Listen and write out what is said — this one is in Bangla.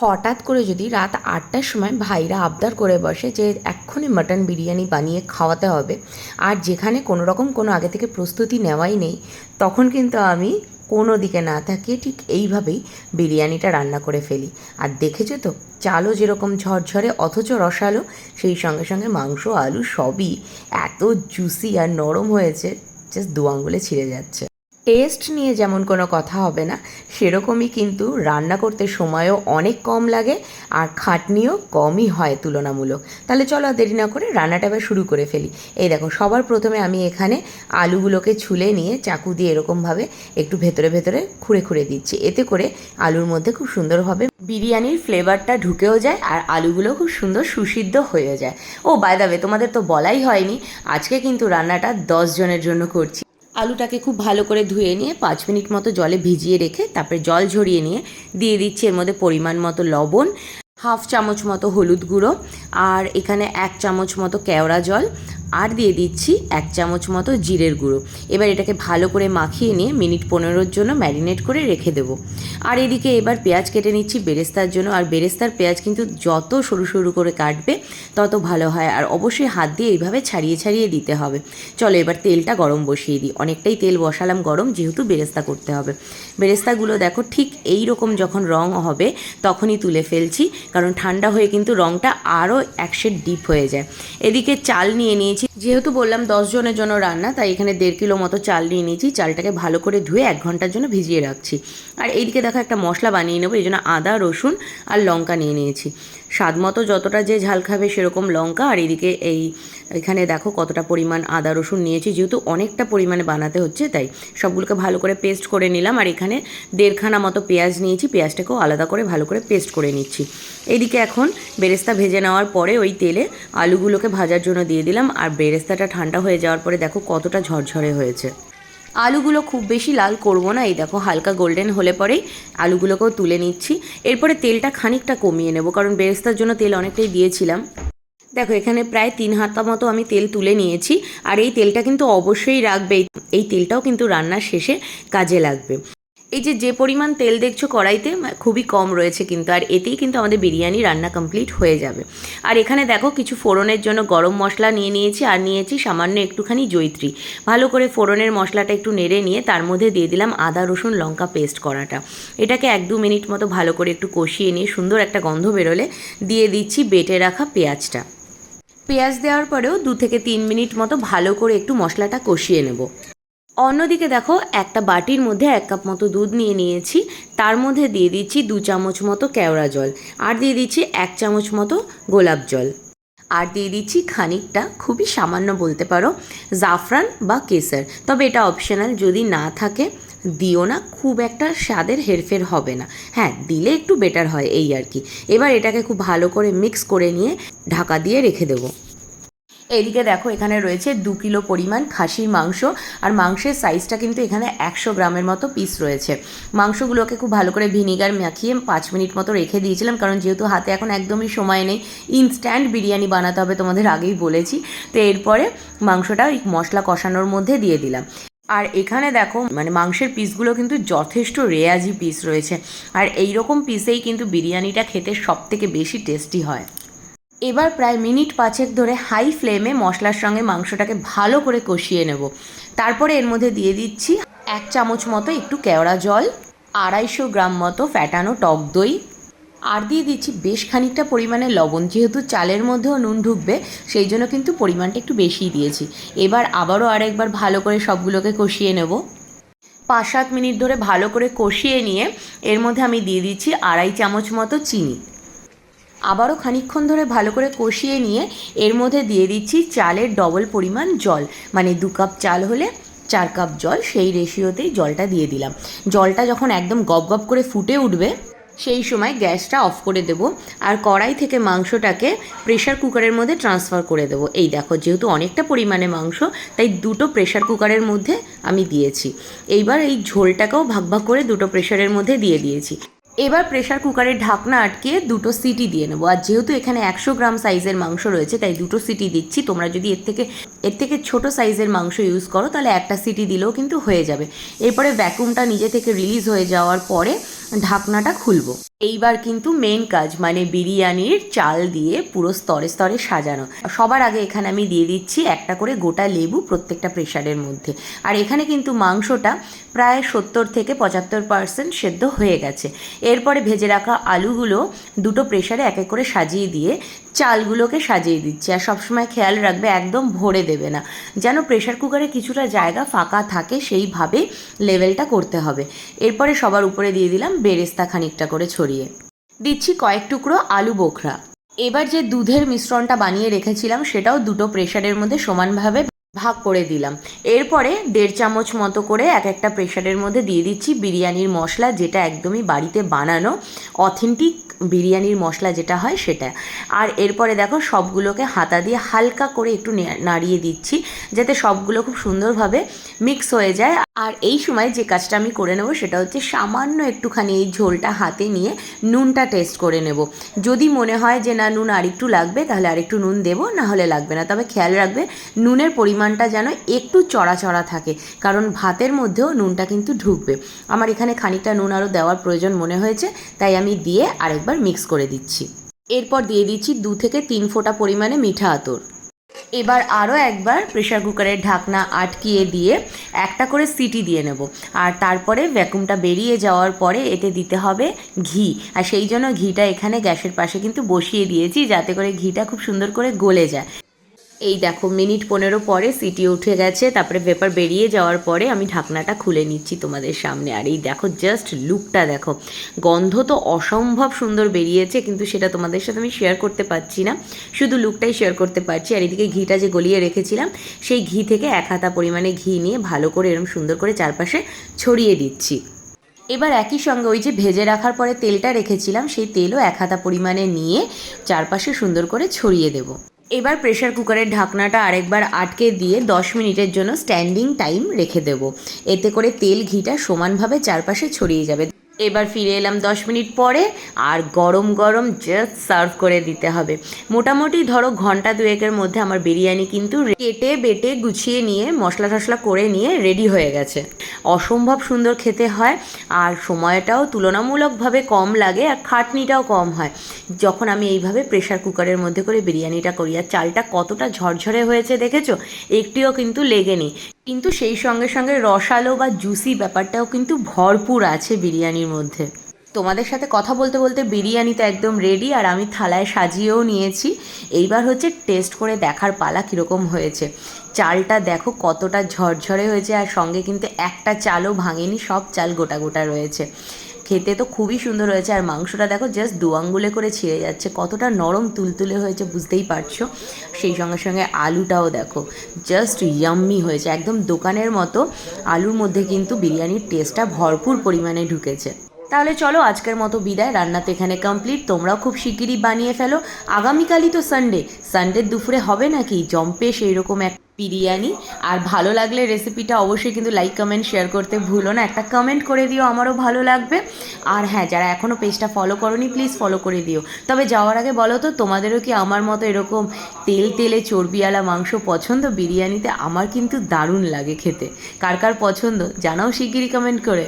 হঠাৎ করে যদি রাত আটটার সময় ভাইরা আবদার করে বসে যে এক্ষুনি মাটন বিরিয়ানি বানিয়ে খাওয়াতে হবে, আর যেখানে কোনো রকম কোনো আগে থেকে প্রস্তুতি নেওয়াই নেই, তখন কিন্তু আমি কোনো দিকে না তাকিয়ে ঠিক এইভাবেই বিরিয়ানিটা রান্না করে ফেলি। আর দেখেছ তো, চালও যেরকম ঝরঝরে, অথচ রসালো, সেই সঙ্গে সঙ্গে মাংস, আলু সবই এত জুসি আর নরম হয়েছে জাস্ট দু আঙুলে ছিঁড়ে যাচ্ছে। টেস্ট নিয়ে যেমন কোনো কথা হবে না, সেরকমই কিন্তু রান্না করতে সময়ও অনেক কম লাগে আর খাটনিও কমই হয় তুলনামূলক। তাহলে চলো দেরি না করে রান্নাটা এবার শুরু করে ফেলি। এই দেখো, সবার প্রথমে আমি এখানে আলুগুলোকে ছুলে নিয়ে চাকু দিয়ে এরকমভাবে একটু ভেতরে ভেতরে খুঁড়ে খুঁড়ে দিচ্ছি। এতে করে আলুর মধ্যে খুব সুন্দরভাবে বিরিয়ানির ফ্লেভারটা ঢুকেও যায় আর আলুগুলো খুব সুন্দর সুসিদ্ধ হয়ে যায়। ও বাই দাবে তোমাদের তো বলাই হয়নি, আজকে কিন্তু রান্নাটা দশ জনের জন্য করছি। আলুটাকে খুব ভালো করে ধুয়ে নিয়ে পাঁচ মিনিট মতো জলে ভিজিয়ে রেখে তারপরে জল ঝরিয়ে নিয়ে দিয়ে দিচ্ছি এর মধ্যে পরিমাণ মতো লবণ, হাফ চামচ মতো হলুদ গুঁড়ো আর এখানে এক চামচ মতো কেওড়া জল আর দিয়ে দিচ্ছি এক চামচ মতো জিরের গুঁড়ো। এবার এটাকে ভালো করে মাখিয়ে নিয়ে মিনিট পনেরোর জন্য ম্যারিনেট করে রেখে দেবো। আর এদিকে এবার পেঁয়াজ কেটে নিচ্ছি বেরেস্তার জন্য। আর বেরেস্তার পেঁয়াজ কিন্তু যত সরু সরু করে কাটবে, তত ভালো হয়। আর অবশ্যই হাত দিয়ে এইভাবে ছাড়িয়ে ছাড়িয়ে দিতে হবে। চলো এবার তেলটা গরম বসিয়ে দিই। অনেকটাই তেল বসালাম গরম, যেহেতু বেরেস্তা করতে হবে। বেরেস্তাগুলো দেখো ঠিক এই রকম যখন রং হবে, তখনই তুলে ফেলছি। কারণ ঠান্ডা হয়ে কিন্তু রংটা আরও এক শেড ডিপ হয়ে যায়। এদিকে চাল নিয়ে নিয়েছি эти যেহেতু বললাম জনের জন্য রান্না, তাই এখানে দেড় কিলো মতো চাল নিয়ে নিয়েছি। চালটাকে ভালো করে ধুয়ে এক ঘণ্টার জন্য ভিজিয়ে রাখছি। আর এইদিকে দেখো একটা মশলা বানিয়ে নেব, এই জন্য আদা, রসুন আর লঙ্কা নিয়ে নিয়েছি। স্বাদ মতো যতটা যে ঝাল খাবে সেরকম লঙ্কা, আর এদিকে এই এখানে দেখো কতটা পরিমাণ আদা, রসুন নিয়েছি, যেহেতু অনেকটা পরিমাণে বানাতে হচ্ছে, তাই সবগুলোকে ভালো করে পেস্ট করে নিলাম। আর এখানে দেড়খানা মতো পেঁয়াজ নিয়েছি, পেঁয়াজটাকেও আলাদা করে ভালো করে পেস্ট করে নিচ্ছি। এইদিকে এখন বেরেস্তা ভেজে নেওয়ার পরে ওই তেলে আলুগুলোকে ভাজার জন্য দিয়ে দিলাম, আর বেরেস্তাটা ঠান্ডা হয়ে যাওয়ার পরে দেখো কতটা ঝরঝরে হয়েছে। আলুগুলো খুব বেশি লাল করব না, এই দেখো হালকা গোল্ডেন হলে পরেই আলুগুলোকেও তুলে নিচ্ছি। এরপরে তেলটা খানিকটা কমিয়ে নেব, কারণ বেরেস্তার জন্য তেল অনেকটাই দিয়েছিলাম। দেখো, এখানে প্রায় তিন হাতা মতো আমি তেল তুলে নিয়েছি, আর এই তেলটা কিন্তু অবশ্যই রাখবে, এই তেলটাও কিন্তু রান্নার শেষে কাজে লাগবে। এই যে যে পরিমাণ তেল দেখছ কড়াইতে খুবই কম রয়েছে কিন্তু, আর এতেই কিন্তু আমাদের বিরিয়ানি রান্না কমপ্লিট হয়ে যাবে। আর এখানে দেখো, কিছু ফোড়নের জন্য গরম মশলা নিয়ে নিয়েছি, আর নিয়েছি সামান্য একটুখানি জৈত্রী। ভালো করে ফোড়নের মশলাটা একটু নেড়ে নিয়ে, তার মধ্যে দিয়ে দিলাম আদা, রসুন, লঙ্কা পেস্ট করাটা। এটাকে এক দু মিনিট মতো ভালো করে একটু কষিয়ে নিয়ে, সুন্দর একটা গন্ধ বেরোলে, দিয়ে দিচ্ছি বেটে রাখা পেঁয়াজটা। পেঁয়াজ দেওয়ার পরেও দু থেকে তিন মিনিট মতো ভালো করে একটু মশলাটা কষিয়ে নেব। অন্যদিকে দেখো, একটা বাটির মধ্যে এক কাপ মতো দুধ নিয়ে নিয়েছি। তার মধ্যে দিয়ে দিচ্ছি দু চামচ মতো কেওড়া জল আর দিয়ে দিচ্ছি এক চামচ মতো গোলাপ জল। আর দিয়ে দিচ্ছি খানিকটা, খুবই সামান্য বলতে পারো, জাফরান বা কেসার। তবে এটা অপশনাল যদি না থাকে, দিও না, খুব একটা স্বাদের হেরফের হবে না। হ্যাঁ দিলে একটু বেটার হয় এই আর কি। এবার এটাকে খুব ভালো করে মিক্স করে নিয়ে ঢাকা দিয়ে রেখে দেবো। এদিকে দেখো, এখানে রয়েছে দু কিলো পরিমাণ খাসির মাংস। আর মাংসের সাইজটা কিন্তু এখানে একশো গ্রামের মতো পিস রয়েছে। মাংসগুলোকে খুব ভালো করে ভিনিগার মাখিয়ে পাঁচ মিনিট মতো রেখে দিয়েছিলাম, কারণ যেহেতু হাতে এখন একদমই সময় নেই ইনস্ট্যান্ট বিরিয়ানি বানাতে হবে তোমাদের আগেই বলেছি। তো এরপরে মাংসটা ওই মশলা কষানোর মধ্যে দিয়ে দিলাম। আর এখানে দেখো মানে মাংসের পিসগুলো কিন্তু যথেষ্ট রেয়াজি পিস রয়েছে। আর এই রকম পিসেই কিন্তু বিরিয়ানিটা খেতে সব থেকে বেশি টেস্টি হয়। এবার প্রায় মিনিট পাঁচেক ধরে হাই ফ্লেমে মশলার সঙ্গে মাংসটাকে ভালো করে কষিয়ে নেব। তারপরে এর মধ্যে দিয়ে দিচ্ছি এক চামচ মতো একটু কেওড়া জল, আড়াইশো গ্রাম মতো ফ্যাটানো টক দই, আর দিয়ে দিচ্ছি বেশ খানিকটা পরিমাণে লবণ। যেহেতু চালের মধ্যেও নুন ঢুকবে, সেই জন্য কিন্তু পরিমাণটা একটু বেশিই দিয়েছি। এবার আবারও আরেকবার ভালো করে সবগুলোকে কষিয়ে নেব। পাঁচ সাত মিনিট ধরে ভালো করে কষিয়ে নিয়ে এর মধ্যে আমি দিয়ে দিচ্ছি আড়াই চামচ মতো চিনি। আবারও খানিকক্ষণ ধরে ভালো করে কষিয়ে নিয়ে এর মধ্যে দিয়ে দিচ্ছি চালের ডবল পরিমাণ জল। মানে দু কাপ চাল হলে চার কাপ জল, সেই রেশিওতেই জলটা দিয়ে দিলাম। জলটা যখন একদম গপ গপ করে ফুটে উঠবে, সেই সময় গ্যাসটা অফ করে দেব আর কড়াই থেকে মাংসটাকে প্রেশার কুকারের মধ্যে ট্রান্সফার করে দেব। এই দেখো, যেহেতু অনেকটা পরিমাণে মাংস, তাই দুটো প্রেশার কুকারের মধ্যে আমি দিয়েছি। এইবার এই ঝোলটাকেও ভাগ ভাগ করে দুটো প্রেশারের মধ্যে দিয়ে দিয়েছি। এবার প্রেশার কুকারের ঢাকনা আটকে দুটো সিটি দিয়ে নেব। আর যেহেতু এখানে একশো গ্রাম সাইজের মাংস রয়েছে, তাই দুটো সিটি দিচ্ছি। তোমরা যদি এর থেকে এর থেকে ছোট সাইজের মাংস ইউজ করো, তাহলে একটা সিটি দিলেও কিন্তু হয়ে যাবে। এরপরে ভ্যাকুমটা নিজে থেকে রিলিজ হয়ে যাওয়ার পরে ঢাকনাটা খুলবো। এইবার কিন্তু মেন কাজ মানে বিরিয়ানির চাল দিয়ে পুরো স্তরে স্তরে সাজানো। সবার আগে এখানে আমি দিয়ে দিচ্ছি একটা করে গোটা লেবু প্রত্যেকটা প্রেশারের মধ্যে। আর এখানে কিন্তু মাংসটা প্রায় সত্তর থেকে পঁচাত্তর পার্সেন্ট সেদ্ধ হয়ে গেছে। এরপরে ভেজে রাখা আলুগুলো দুটো প্রেশারে এক এক করে সাজিয়ে দিয়ে চালগুলোকে সাজিয়ে দিচ্ছি। আর সবসময় খেয়াল রাখবে, একদম ভরে দেবে না। যেন প্রেশার কুকারে কিছুটা জায়গা ফাঁকা থাকে, সেইভাবে লেভেলটা করতে হবে। এরপরে সবার উপরে দিয়ে দিলাম বেরেস্তা খানিকটা করে ছড়িয়ে। দিচ্ছি কয়েক টুকরো আলু বোখরা। এবার যে দুধের মিশ্রণটা বানিয়ে রেখেছিলাম, সেটাও দুটো প্রেশারের মধ্যে সমানভাবে ভাগ করে দিলাম। এরপরে দেড় চামচ মতো করে এক একটা প্রেশারের মধ্যে দিয়ে দিচ্ছি বিরিয়ানির মশলা, যেটা একদমই বাড়িতে বানানো অথেন্টিক বিরিয়ানির মশলা যেটা হয় সেটা। আর এরপরে দেখো সবগুলোকে হাতা দিয়ে হালকা করে একটু নাড়িয়ে দিচ্ছি, যাতে সবগুলো খুব সুন্দরভাবে মিক্স হয়ে যায়। আর এই সময় যে কাজটা আমি করে নেব সেটা হচ্ছে সামান্য একটুখানি এই ঝোলটা হাতে নিয়ে নুনটা টেস্ট করে নেব। যদি মনে হয় যে না নুন আরেকটু লাগবে, তাহলে আরেকটু নুন দেবো, না হলে লাগবে না। তবে খেয়াল রাখবে, নুনের পরিমাণটা যেন একটু চড়া চড়া থাকে, কারণ ভাতের মধ্যেও নুনটা কিন্তু ঢুকবে। আমার এখানে খানিকটা নুন আরও দেওয়ার প্রয়োজন মনে হয়েছে, তাই আমি দিয়ে আরেকবার মিক্স করে দিচ্ছি। এরপর দিয়ে দিচ্ছি দু থেকে তিন ফোঁটা পরিমাণে মিঠা আতর। এবার আরও একবার প্রেশার কুকারের ঢাকনা আটকিয়ে দিয়ে একটা করে সিটি দিয়ে নেব, আর তারপরে ভ্যাকুমটা বেরিয়ে যাওয়ার পরে এতে দিতে হবে ঘি। আর সেই জন্য ঘিটা এখানে গ্যাসের পাশে কিন্তু বসিয়ে দিয়েছি, যাতে করে ঘিটা খুব সুন্দর করে গলে যায়। এই দেখো, মিনিট পনেরো পরে সিটি উঠে গেছে, তারপরে পেপার বেরিয়ে যাওয়ার পরে আমি ঢাকনাটা খুলে নিচ্ছি তোমাদের সামনে। আর এই দেখো জাস্ট লুকটা দেখো। গন্ধ তো অসম্ভব সুন্দর বেরিয়েছে, কিন্তু সেটা তোমাদের সাথে আমি শেয়ার করতে পারছি না। শুধু লুকটাই শেয়ার করতে পারছি। আর এদিকে ঘিটা যে গলিয়ে রেখেছিলাম, সেই ঘি থেকে এক হাতা পরিমাণে ঘি নিয়ে ভালো করে এরকম সুন্দর করে চারপাশে ছড়িয়ে দিচ্ছি। এবার একই সঙ্গে ওই যে ভেজে রাখার পরে তেলটা রেখেছিলাম, সেই তেলও এক হাতা পরিমাণে নিয়ে চারপাশে সুন্দর করে ছড়িয়ে দেব। এবার প্রেশার কুকারের ঢাকনাটা আরেকবার আটকে দিয়ে দশ মিনিটের জন্য স্ট্যান্ডিং টাইম রেখে দেব। এতে করে তেল ঘিটা সমানভাবে চারপাশে ছড়িয়ে যাবে। এবার ফিরে এলাম দশ মিনিট পরে, আর গরম গরম জাস্ট সার্ভ করে দিতে হবে। মোটামুটি ধরো ঘণ্টা দুয়েকের মধ্যে আমার বিরিয়ানি কিন্তু কেটে বেটে গুছিয়ে নিয়ে, মশলা টশলা করে নিয়ে রেডি হয়ে গেছে। অসম্ভব সুন্দর খেতে হয়, আর সময়টাও তুলনামূলকভাবে কম লাগে, আর খাটনিটাও কম হয়। যখন আমি এইভাবে প্রেশার কুকারের মধ্যে করে বিরিয়ানিটা করি, আর চালটা কতটা ঝরঝরে হয়েছে দেখেছ? একটিও কিন্তু লেগেনি কিন্তু সেই সঙ্গে সঙ্গে রসালো বা জুসি ব্যাপারটাও কিন্তু ভরপুর আছে বিরিয়ানির মধ্যে। তোমাদের সাথে কথা বলতে বলতে বিরিয়ানি তো একদম রেডি আর আমি থালায় সাজিয়েও নিয়েছি। এইবার হচ্ছে টেস্ট করে দেখার পালা কীরকম হয়েছে। চালটা দেখো কতটা ঝরঝরে হয়েছে আর সঙ্গে কিন্তু একটা চালও ভাঙেনি, সব চাল গোটা গোটা রয়েছে। খেতে তো খুবই সুন্দর হয়েছে। আর মাংসটা দেখো জাস্ট দু আঙ্গুলে করে ছিঁড়ে যাচ্ছে। কতটা নরম তুলতুলে হয়েছে, বুঝতেই পারছ? সেই সঙ্গে সঙ্গে আলুটাও দেখো জাস্ট ইয়াম্মি হয়েছে। একদম দোকানের মতো আলুর মধ্যে কিন্তু বিরিয়ানির টেস্টটা ভরপুর পরিমাণে ঢুকেছে। তাহলে চলো, আজকের মতো বিদায়। রান্না তো এখানে কমপ্লিট তোমরাও খুব শিগগিরই বানিয়ে ফেলো। আগামীকালই তো সানডে সানডের দুপুরে হবে নাকি? জম্পে সেই রকম এক বিরিয়ানি। আর ভালো লাগলে রেসিপিটা অবশ্যই কিন্তু লাইক কমেন্ট শেয়ার করতে ভুলো না। একটা কমেন্ট করে দিও, আমারও ভালো লাগবে। আর হ্যাঁ যারা এখনও পেজটা ফলো করনি প্লিজ ফলো করে দিও। তবে যাওয়ার আগে বলো তো, তোমাদেরও কি আমার মতো এরকম তেল তেলে চর্বিওয়ালা মাংস পছন্দ? বিরিয়ানিতে আমার কিন্তু দারুণ লাগে খেতে। কার কার পছন্দ? জানাও শিগগিরই কমেন্ট করে।